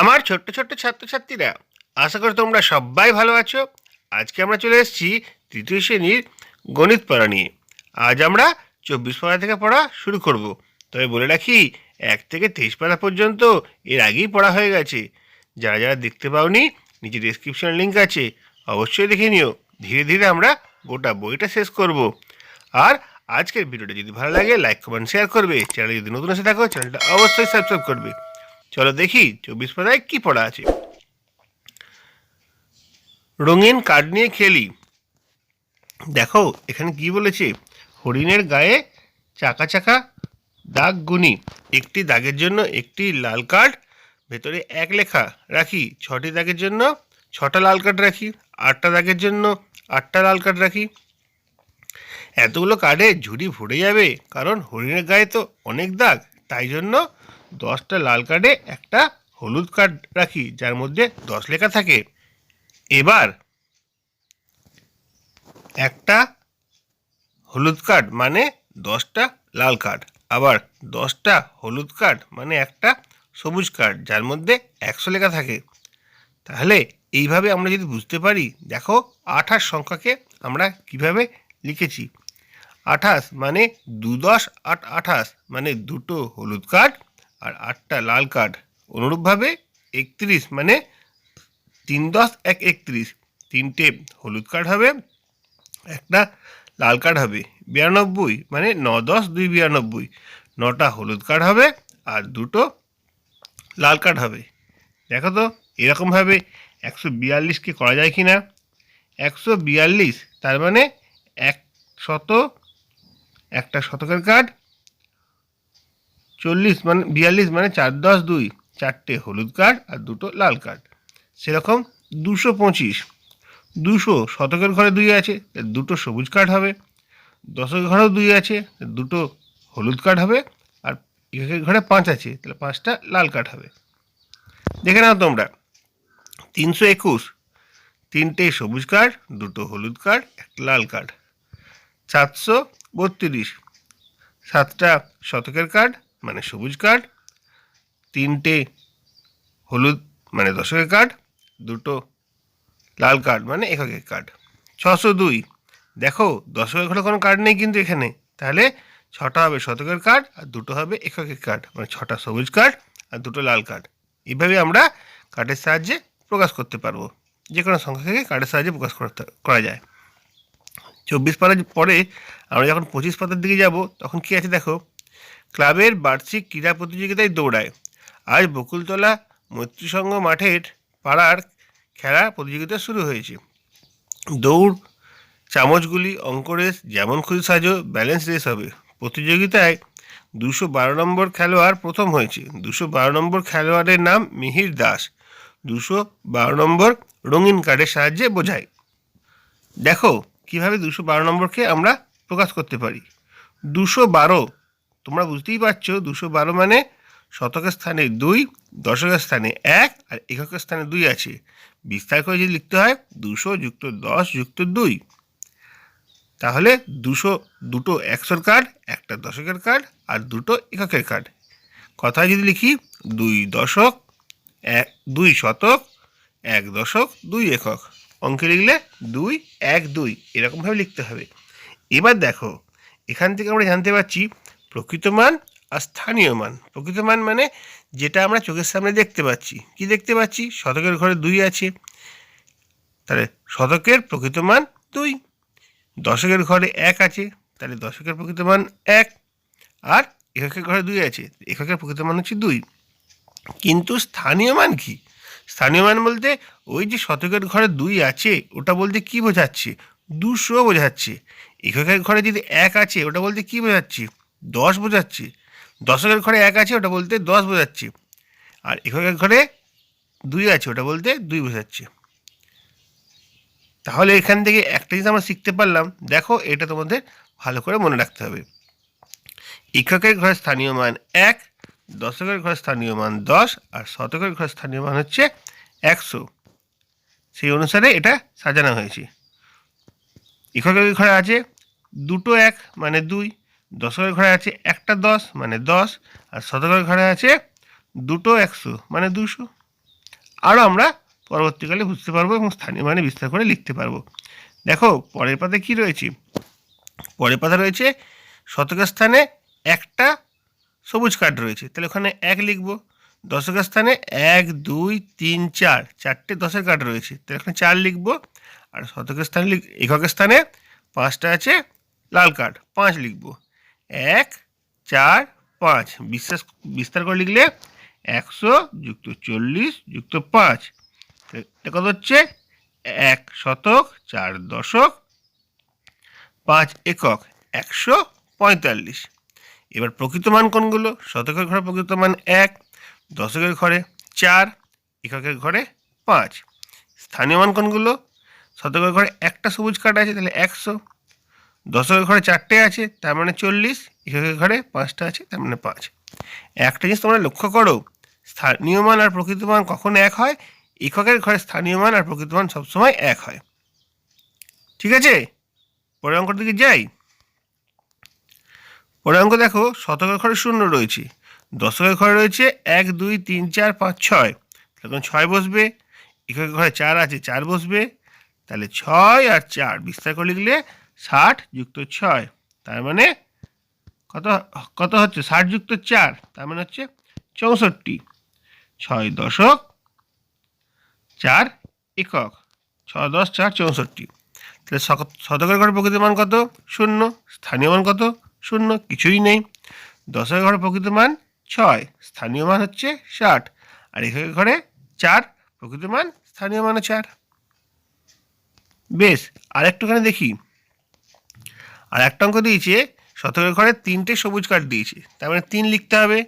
আমার ছোট্ট ছোট্ট ছাত্রছাত্রীরা, আশা করি তোমরা সবাই ভালো আছো। আজকে আমরা চলে এসেছি তৃতীয় শ্রেণির গণিত পড়া নিয়ে। আজ আমরা চব্বিশ পাড়া থেকে পড়া শুরু করব। তবে বলে রাখি, এক থেকে তেইশ পাড়া পর্যন্ত এর আগেই পড়া হয়ে গেছে। যারা যারা দেখতে পাওনি, নিচে ডিসক্রিপশন লিঙ্ক আছে। অবশ্যই দেখে নিও। ধীরে ধীরে আমরা গোটা বইটা শেষ করব। আর আজকের ভিডিওটা যদি ভালো লাগে লাইক কমেন্ট শেয়ার করবে। চ্যানেলে যদি নতুন এসে থাকো, চ্যানেলটা অবশ্যই সাবস্ক্রাইব করবে। চলো দেখি চব্বিশ পাতায় কি পড়া আছে। রঙিন কার্ড নিয়ে খেলি। দেখো, এখানে কি বলেছে? হরিণের গায়ে চাকা চাকা দাগ গুনি একটি দাগের জন্য একটি লাল কার্ড, ভেতরে এক লেখা রাখি। ছটি দাগের জন্য ছটা লাল কার্ড রাখি, আটটা দাগের জন্য আটটা লাল কার্ড রাখি। এতগুলো কার্ডে ঝুড়ি ভরে যাবে, কারণ হরিণের গায়ে তো অনেক দাগ, তাই জন্য দশটা লাল কার্ডে একটা হলুদ কার্ড রাখি, যার মধ্যে দশ লেখা থাকে। এবার একটা হলুদ কার্ড মানে দশটা লাল কার্ড আবার দশটা হলুদ কার্ড মানে একটা সবুজ কার্ড যার মধ্যে একশো লেখা থাকে। তাহলে এইভাবে আমরা যদি বুঝতে পারি, দেখো আঠাশ সংখ্যাকে আমরা কীভাবে লিখেছি। আঠাশ মানে দু দশ আট আঠাশ মানে দুটো হলুদ কার্ড আর আটটা লাল কার্ড অনুরূপভাবে একত্রিশ মানে তিন দশ এক একত্রিশ। তিনটে হলুদ কার্ড হবে, একটা লাল কার্ড হবে, বিরানব্বই মানে ন দশ দুই বিরানব্বই। নটা হলুদ কার্ড হবে আর দুটো লাল কার্ড হবে। দেখো তো, এরকমভাবে একশো বিয়াল্লিশকে করা যায় কি না একশো বিয়াল্লিশ, তার মানে এক শত, একটা শতকের কার্ড চল্লিশ মানে বিয়াল্লিশ মানে চার দশ দুই। চারটে হলুদ কার্ড আর দুটো লাল কার্ড সেরকম দুশো পঁচিশ। দুশো শতকের ঘরে দুই আছে দুটো সবুজ কার্ড হবে। দশকের ঘরেও দুই আছে দুটো হলুদ কার্ড হবে। আর একের ঘরে পাঁচ আছে, তাহলে পাঁচটা লাল কার্ড হবে। দেখে নাও তোমরা। তিনশো একুশ। তিনটে সবুজ কার্ড দুটো হলুদ কার্ড একটা লাল কার্ড সাতশো বত্রিশ। সাতটা শতকের কার্ড মানে সবুজ কার্ড, তিনটে হলুদ মানে দশকের কার্ড, দুটো লাল কার্ড মানে এককের কার্ড। ছশো দুই। দেখো, দশকের ঘরে কোনো কার্ড নেই কিন্তু এখানে। তাহলে ছটা হবে শতকের কার্ড আর দুটো হবে এককের কার্ড। মানে ছটা সবুজ কার্ড আর দুটো লাল কার্ড। এইভাবে আমরা কার্ডের সাহায্যে প্রকাশ করতে পারব। যে কোনো সংখ্যাকে কার্ডের সাহায্যে প্রকাশ করা যায়। চব্বিশ পাতার পরে আমরা যখন পঁচিশ পাতার দিকে যাব, তখন কী আছে দেখো? ক্লাবের বার্ষিক ক্রীড়া প্রতিযোগিতায় দৌড়ায়। আজ বকুলতলা মৈত্রীসংঘ মাঠের পাড়ার খেলা প্রতিযোগিতা শুরু হয়েছে। দৌড়, চামচগুলি অঙ্ক রেস যেমন খুশি সাজো ব্যালেন্স রেস হবে। প্রতিযোগিতায় দুশো বারো নম্বর খেলোয়াড় প্রথম হয়েছে। দুশো বারো নম্বর খেলোয়াড়ের নাম মিহির দাস। দুশো বারো নম্বর রঙিন কার্ডের সাহায্যে বোঝায়। দেখো, কীভাবে দুশো বারো নম্বরকে আমরা প্রকাশ করতে পারি? দুশো বারো তোমরা বুঝতেই পারছ, দুশো বারো মানে শতকের স্থানে দুই, দশকের স্থানে এক, আর এককের স্থানে দুই আছে। বিস্তার করে যদি লিখতে হয়, দুশো যুক্ত দশ যুক্ত দুই। তাহলে দুশো দুটো একশোর কার্ড, একটা দশকের কার্ড, আর দুটো এককের কার্ড। কথায় যদি লিখি, দুই দশক, এক, দুই শতক, এক দশক, দুই একক। অঙ্কে লিখলে দুই, এক, দুই, এরকমভাবে লিখতে হবে। এবার দেখো, এখান থেকে আমরা জানতে পারছি প্রকৃত মান আর স্থানীয় মান প্রকৃত মান মানে যেটা আমরা চোখের সামনে দেখতে পাচ্ছি। কি দেখতে পাচ্ছি? শতকের ঘরে দুই আছে। তাহলে শতকের প্রকৃত মান দুই, দশকের ঘরে এক আছে, তাহলে দশকের প্রকৃত মান এক, আর এককের ঘরে দুই আছে, এককের প্রকৃত মান হচ্ছে দুই। কিন্তু স্থানীয় মান কি? স্থানীয় মান বলতে ওই যে শতকের ঘরে দুই আছে, ওটা বলতে কি বোঝাচ্ছে? দুশো বোঝাচ্ছে। এককের ঘরে যদি এক আছে, ওটা বলতে কি বোঝাচ্ছে? দশ বোঝাচ্ছি। দশকের ঘরে এক আছে, ওটা বলতে দশ বোঝাচ্ছি। আর এককের ঘরে দুই আছে, ওটা বলতে দুই বোঝাচ্ছি। তাহলে এখান থেকে একটা জিনিস আমরা শিখতে পারলাম। দেখো, এটা তোমাদের ভালো করে মনে রাখতে হবে। এককের ঘরে স্থানীয় মান এক, দশকের ঘরে স্থানীয় মান দশ, আর শতকের ঘরে স্থানীয় মান হচ্ছে একশো। সেই অনুসারে এটা সাজানো হয়েছে। এককের ঘরে আছে দুটো এক মানে দুই। দশকের ঘরে আছে একটা দশ মানে দশ, আর শতকের ঘরে আছে দুটো একশো মানে দুশো। আরও আমরা পরবর্তীকালে বুঝতে পারব এবং স্থানীয় মানে বিস্তার করে লিখতে পারব। দেখো, পরের পাতে কি রয়েছে? পরের পাতা রয়েছে শতকের স্থানে একটা সবুজ কার্ড রয়েছে। তাহলে ওখানে এক লিখব। দশকের স্থানে এক, দুই, তিন, চার, চারটে দশের কার্ড রয়েছে। তাহলে এখানে চার লিখব। আর শতকের স্থানে এককের স্থানে পাঁচটা আছে লাল কার্ড, পাঁচ লিখব। এক, চার, পাঁচ। বিশ্বাস বিস্তার করে লিখলে একশো যুক্ত চল্লিশ যুক্ত পাঁচ। এটা কত হচ্ছে? এক শতক, চার দশক, পাঁচ একক, একশো পঁয়তাল্লিশ। এবার প্রকৃত মান কোনগুলো? শতকের ঘরে প্রকৃত মান এক, দশকের ঘরে চার, এককের ঘরে পাঁচ। স্থানীয় মান কোনগুলো? শতকের ঘরে একটা সবুজ কার্ড আছে, তাহলে একশো। দশকের ঘরে চারটে আছে, তার মানে চল্লিশ এককের ঘরে পাঁচটা আছে, তার মানে পাঁচ। একটা জিনিস তোমরা লক্ষ্য করো, স্থানীয় মান আর প্রকৃত মান কখন এক হয়? এককের ঘরে স্থানীয় মান আর প্রকৃত মান সবসময় এক হয়। ঠিক আছে? পরের অঙ্কর দিকে যাই। পরের অঙ্ক দেখো, শতকের ঘরে শূন্য রয়েছে। দশকের ঘরে রয়েছে এক, দুই, তিন, চার, পাঁচ, ছয়। তখন ছয় বসবে। এককের ঘরে চার আছে, চার বসবে। তাহলে ছয় আর চার, বিস্তার করে লিখলে ষাট যুক্ত ছয়, তার মানে কত কত হচ্ছে? ষাট যুক্ত চার, তার মানে হচ্ছে চৌষট্টি। ছয় দশক চার একক। ছয় দশ চার চৌষট্টি। তাহলে শতকের ঘরে প্রকৃত মান কত? শূন্য। স্থানীয় মান কত? শূন্য। কিছুই নেই। দশের ঘরে প্রকৃত মান ছয়। স্থানীয় মান হচ্ছে ষাট। আর এককের ঘরে চার। প্রকৃত মান স্থানীয় মানও চার। বেশ আর একটুখানি দেখি। আর একটা অঙ্ক দিয়েছে, শতকের ঘরে তিনটে সবুজ কার্ড দিয়েছে। তার মানে তিন লিখতে হবে,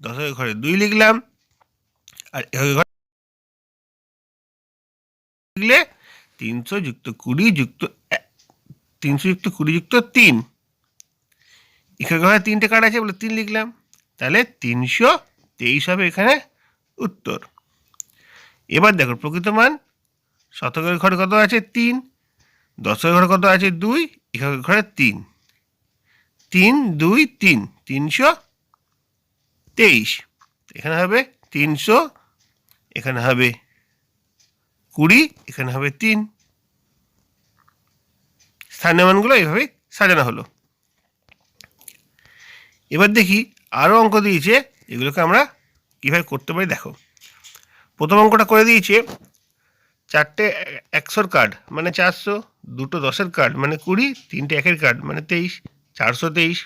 দশকের ঘরে দুই লিখলাম, আর ঘরে লিখলে তিনশো যুক্ত কুড়ি যুক্ত তিনশো যুক্ত কুড়ি যুক্ত তিন। এখানে ঘরে তিনটে কার্ড আছে বলে তিন লিখলাম, তাহলে তিনশো তেইশ হবে এখানে উত্তর। এবার দেখো প্রকৃত মান, শতকের ঘরে কত আছে? তিন, দশকের ঘরে কত আছে? দুই ঘরে তিন। তিন, দুই, তিন। তিনশো তেইশ। এখানে হবে তিনশো, এখানে হবে কুড়ি, এখানে হবে তিন। স্থানীয় মানগুলো এইভাবে সাজানো হলো। এবার দেখি আরও অঙ্ক দিয়েছে, এগুলোকে আমরা কীভাবে করতে পারি দেখো। প্রথম অঙ্কটা করে দিয়েছে, চারটে একশোর কার্ড মানে চারশো দুটো দশের কার্ড মানে কুড়ি, তিনটে একের কার্ড মানে তেইশ, চারশো তেইশ।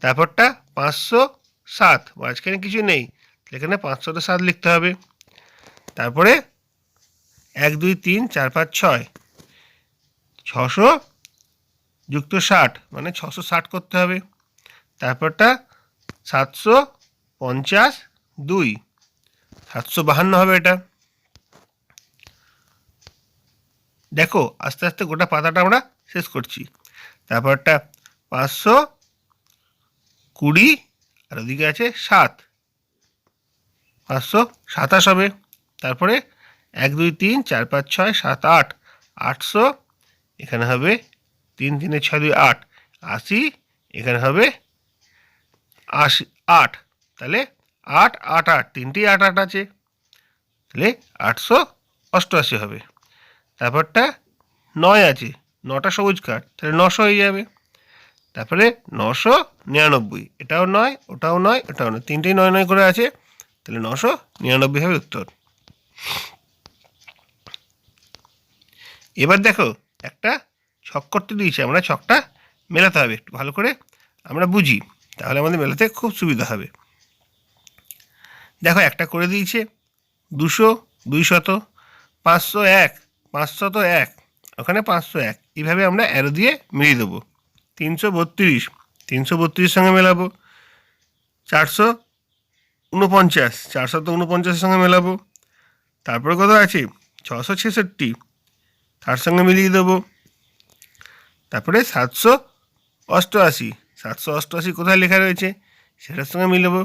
তারপরটা পাঁচশো সাত মাঝখানে কিছু নেই। এখানে পাঁচশোতে সাত লিখতে হবে। তারপরে এক, দুই, তিন, চার, পাঁচ, ছয়। ছশো যুক্ত ষাট মানে ছশো ষাট করতে হবে। তারপরটা সাতশো পঞ্চাশ দুই। সাতশো বাহান্ন হবে এটা। দেখো, আস্তে আস্তে গোটা পাতাটা আমরা শেষ করছি। তারপরটা পাঁচশো কুড়ি, আর ওদিকে আছে সাত। পাঁচশো সাতাশ হবে। তারপরে এক, দুই, তিন, চার, পাঁচ, ছয়, সাত, আট। আটশো, এখানে হবে তিন, তিনে, ছয়, দুই, আট। আশি, এখানে হবে আশি, আট। তাহলে আট আট আট তিনটেই আট আট আছে। তাহলে আটশো অষ্টআশি হবে। তারপরটা নয় আছে। নটা সবুজ কাঠ তাহলে নশো হয়ে যাবে। তারপরে নশো নিরানব্বই, এটাও নয়, ওটাও নয় ওটাও নয়, তিনটেই নয় নয় করে আছে, তাহলে নশো নিরানব্বই হবে উত্তর। এবার দেখো, একটা ছক করতে দিয়েছে, আমরা ছকটা মেলাতে হবে একটু, ভালো করে আমরা বুঝি, তাহলে আমাদের মেলাতে খুব সুবিধা হবে। দেখো, একটা করে দিয়েছে, দুশো, দুইশত, পাঁচশো এক পাঁচশত এক, ওখানে পাঁচশো এক। এইভাবে আমরা অ্যারো দিয়ে মিলিয়ে দেবো। তিনশো বত্রিশ, তিনশো বত্রিশের সঙ্গে মেলাবো। চারশো উনপঞ্চাশ চারশো তো উনপঞ্চাশের সঙ্গে মেলাবো। তারপরে কত আছে? ছশো ছেষট্টি, তার সঙ্গে মিলিয়ে দেবো। তারপরে সাতশো অষ্টআশি সাতশো অষ্টআশি কোথায় লেখা রয়েছে? সেটার সঙ্গে মিলাবো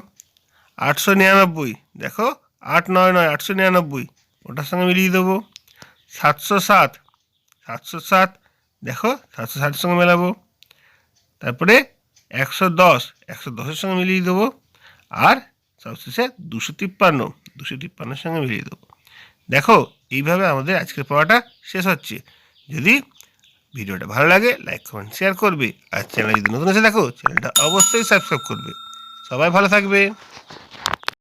আটশো নিরানব্বই, দেখো, আট নয় নয়, আটশো নিরানব্বই, ওটার সঙ্গে মিলিয়ে দেবো। সাতশো সাত। সাতশো সাত, দেখো, সাতশো ষাটের সঙ্গে মেলাবো। তারপরে একশো দশ, একশো দশের সঙ্গে মিলিয়ে দেবো। আর সবশেষে দুশো তিপ্পান্ন, দুশো তিপ্পান্নের সঙ্গে মিলিয়ে দেবো। দেখো, এইভাবে আমাদের আজকের পড়াটা শেষ হচ্ছে। যদি ভিডিওটা ভালো লাগে লাইক কমেন্ট শেয়ার করবে। আর চ্যানেল যদি নতুন এসে দেখো চ্যানেলটা অবশ্যই সাবস্ক্রাইব করবে। সবাই ভালো থাকবে।